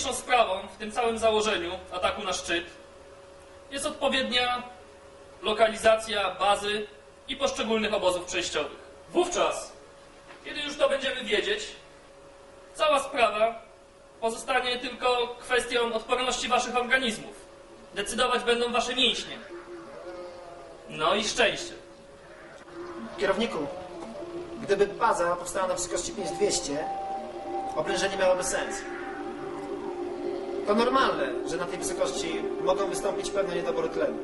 Najważniejszą sprawą w tym całym założeniu ataku na szczyt jest odpowiednia lokalizacja bazy i poszczególnych obozów przejściowych. Wówczas, kiedy już to będziemy wiedzieć, cała sprawa pozostanie tylko kwestią odporności waszych organizmów. Decydować będą wasze mięśnie. No i szczęście. Kierowniku, gdyby baza powstała na wysokości 5200, oblężenie miałoby sens. To normalne, że na tej wysokości mogą wystąpić pewne niedobory tlenu.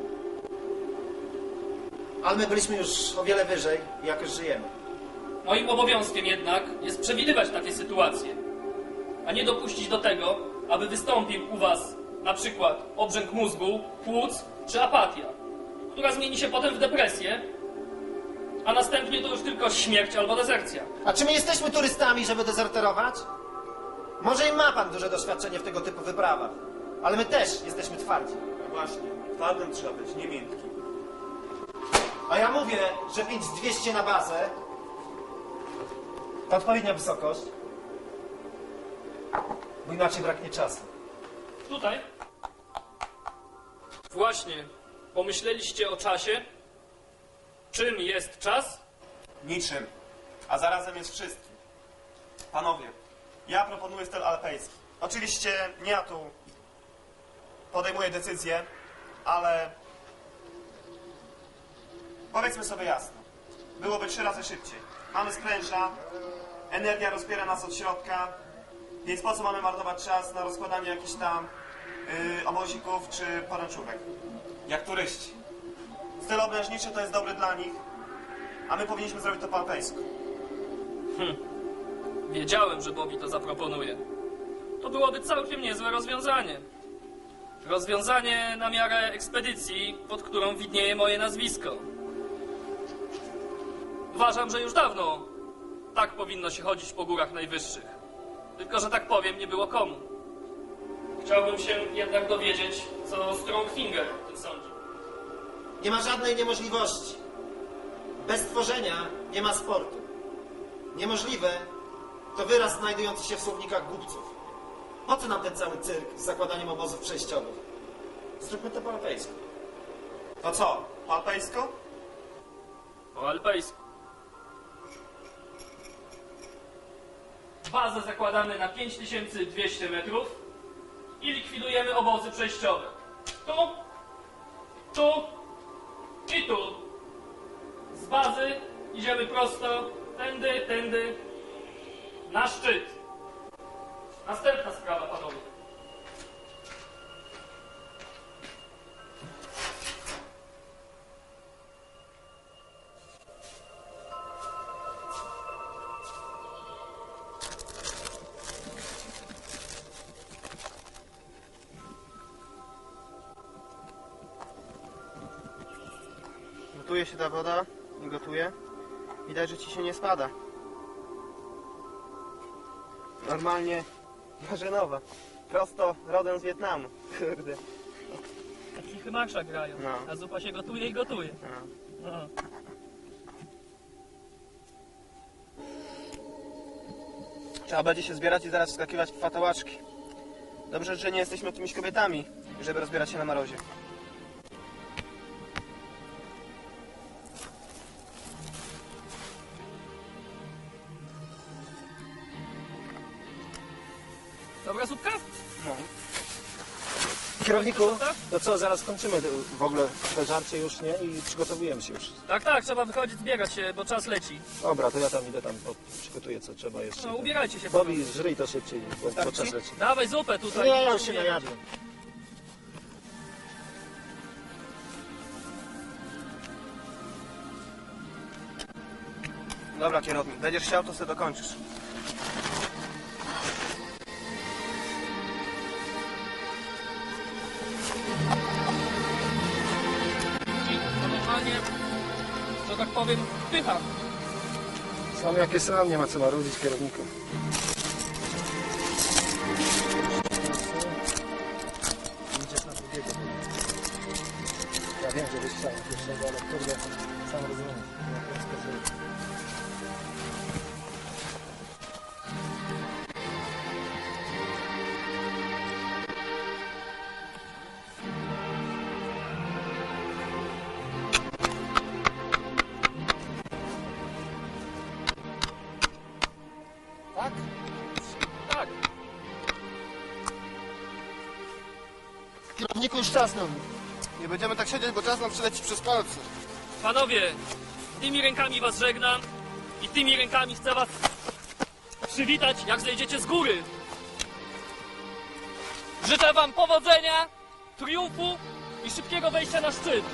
Ale my byliśmy już o wiele wyżej i jakoś żyjemy. Moim obowiązkiem jednak jest przewidywać takie sytuacje, a nie dopuścić do tego, aby wystąpił u Was na przykład obrzęk mózgu, płuc czy apatia, która zmieni się potem w depresję, a następnie to już tylko śmierć albo dezercja. A czy my jesteśmy turystami, żeby dezerterować? Może i ma pan duże doświadczenie w tego typu wyprawach, ale my też jesteśmy twardzi. No właśnie, twardym trzeba być, nie miękkim. A ja mówię, że 5200 na bazę to odpowiednia wysokość, bo inaczej braknie czasu. Tutaj właśnie pomyśleliście o czasie? Czym jest czas? Niczym, a zarazem jest wszystkim. Panowie, ja proponuję styl alpejski. Oczywiście nie ja tu podejmuję decyzję, ale powiedzmy sobie jasno. Byłoby trzy razy szybciej. Mamy spręża, energia rozpiera nas od środka, więc po co mamy marnować czas na rozkładanie jakichś tam yy, obozików czy poręczówek? Jak turyści. Styl obrężniczy to jest dobry dla nich, a my powinniśmy zrobić to po alpejsku. Wiedziałem, że Bobby to zaproponuje. To byłoby całkiem niezłe rozwiązanie. Rozwiązanie na miarę ekspedycji, pod którą widnieje moje nazwisko. Uważam, że już dawno tak powinno się chodzić po górach najwyższych. Tylko, że tak powiem, nie było komu. Chciałbym się jednak dowiedzieć, co Strongfinger o tym sądzi. Nie ma żadnej niemożliwości. Bez tworzenia nie ma sportu. Niemożliwe to wyraz znajdujący się w słownikach głupców. Po co nam ten cały cyrk z zakładaniem obozów przejściowych? Zróbmy to po alpejsku. To co, po alpejsku? Po alpejsku. Bazę zakładamy na 5200 metrów i likwidujemy obozy przejściowe. Tu, tu i tu. Z bazy idziemy prosto, tędy, tędy, na szczyt. Następna sprawa, panowie. Gotuje się ta woda, gotuje. Widać, że ci się nie spada. Normalnie marzynowa. Prosto rodem z Wietnamu. Kurde. Cichy marsza grają, No. a zupa się gotuje i gotuje. No. No. Trzeba będzie się zbierać i zaraz wskakiwać w fatałaczki. Dobrze, że nie jesteśmy jakimiś kobietami, żeby rozbierać się na marozie. Kierowniku, to co, zaraz kończymy w ogóle te żarcie już, nie? I przygotowujemy się już. Tak, tak, trzeba wychodzić, zbiegać się, bo czas leci. Dobra, to ja tam idę tam, po- przygotuję co trzeba jeszcze. No, ubierajcie się. Bobby, żryj to szybciej, bo, bo czas leci. Dawaj zupę tutaj. Nie, ja już się najadłem. Dobra, kierownik, będziesz chciał, to sobie dokończysz. Powiem, pycha. Sam jakie sam, nie ma co marudzić drugiego. Ja wiem, że chciał pierwszego, ale kurde, sam rozumiem. Kierowniku, już czas nam. Nie będziemy tak siedzieć, bo czas nam przyleci przez palce. Panowie, tymi rękami was żegnam i tymi rękami chcę was przywitać, jak zejdziecie z góry. Życzę wam powodzenia, triumfu i szybkiego wejścia na szczyt.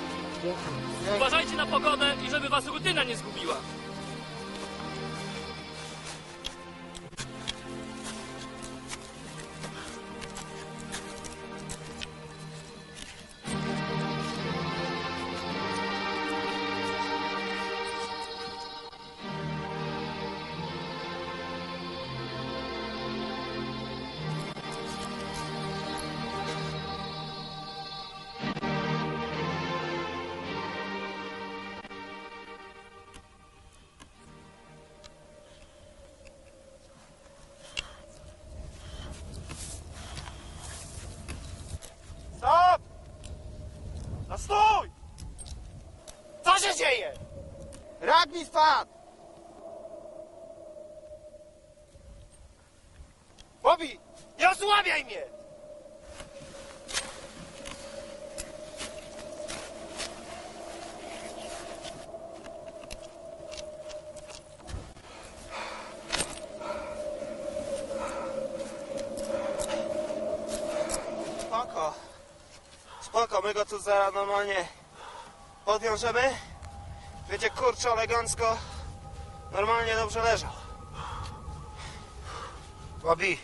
Uważajcie na pogodę i żeby was rutyna nie zgubiła. Ragni spadł! Bobby, nie osłabiaj mnie! Spoko. Spoko, my go tu zaraz normalnie podwiążemy. Będzie kurczę elegancko. Normalnie dobrze leżał. Bobby,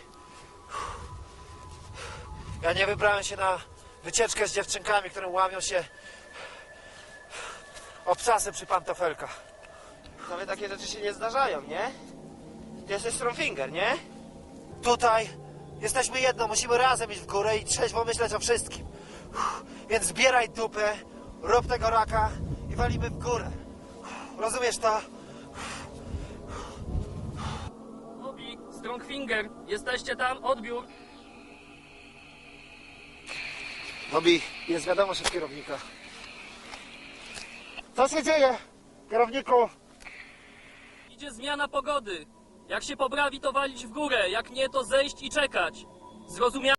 ja nie wybrałem się na wycieczkę z dziewczynkami, które łamią się obcasy przy pantofelkach. Tobie takie rzeczy się nie zdarzają, nie? Ty jesteś Stromfinger, nie? Tutaj jesteśmy jedno, musimy razem iść w górę i trzeźwo myśleć o wszystkim. Więc zbieraj dupę, rób tego raka i walimy w górę. Rozumiesz to? Bobby, Strongfinger, jesteście tam? Odbiór. Bobby, jest wiadomość od kierownika. Co się dzieje, kierowniku? Idzie zmiana pogody. Jak się poprawi, to walić w górę. Jak nie, to zejść i czekać. Zrozumiałe?